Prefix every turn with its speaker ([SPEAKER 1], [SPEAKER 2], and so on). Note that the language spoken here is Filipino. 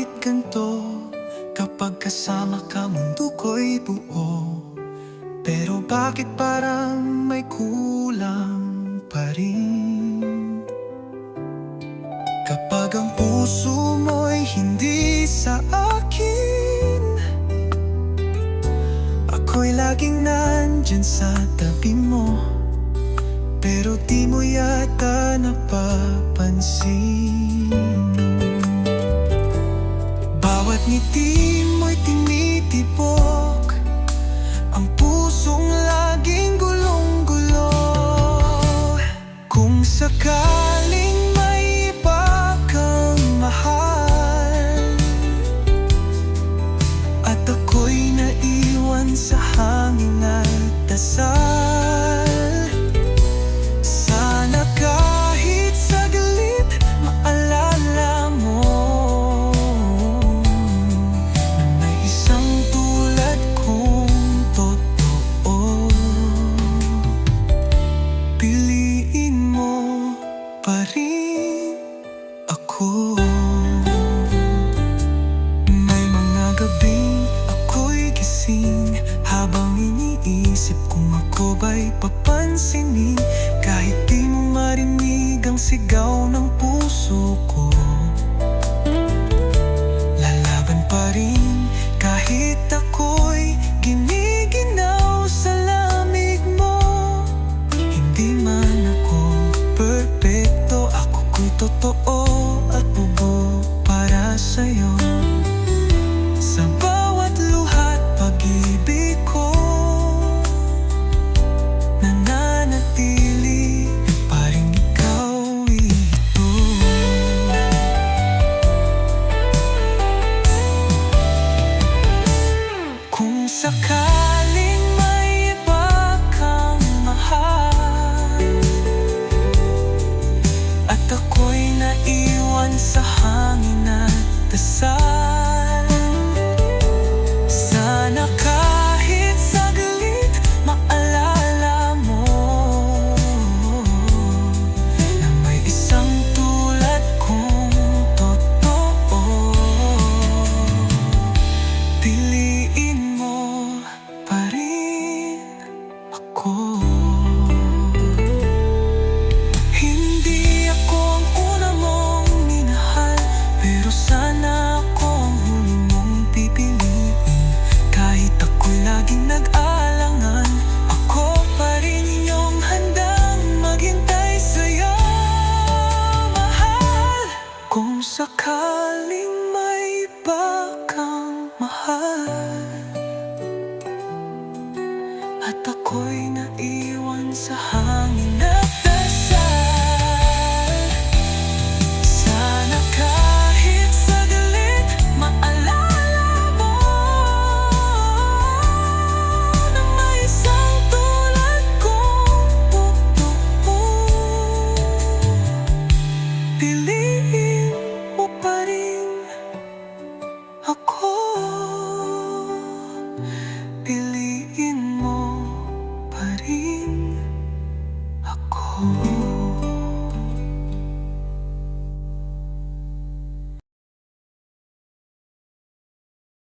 [SPEAKER 1] bakit ganto Kapag kasama ka mundo ko'y buo. Pero bakit parang may kulang pa rin? Kapag ang puso mo'y hindi sa akin Ako'y laging nandyan sa tabi mo. Pero di mo yata napapansin menyakiti Piliin mo pa ako. May mga gabing ako'y gising Habang iniisip kung ako ba'y papansinin. Kahit di sigaw mahal. At ako'y naiwan sa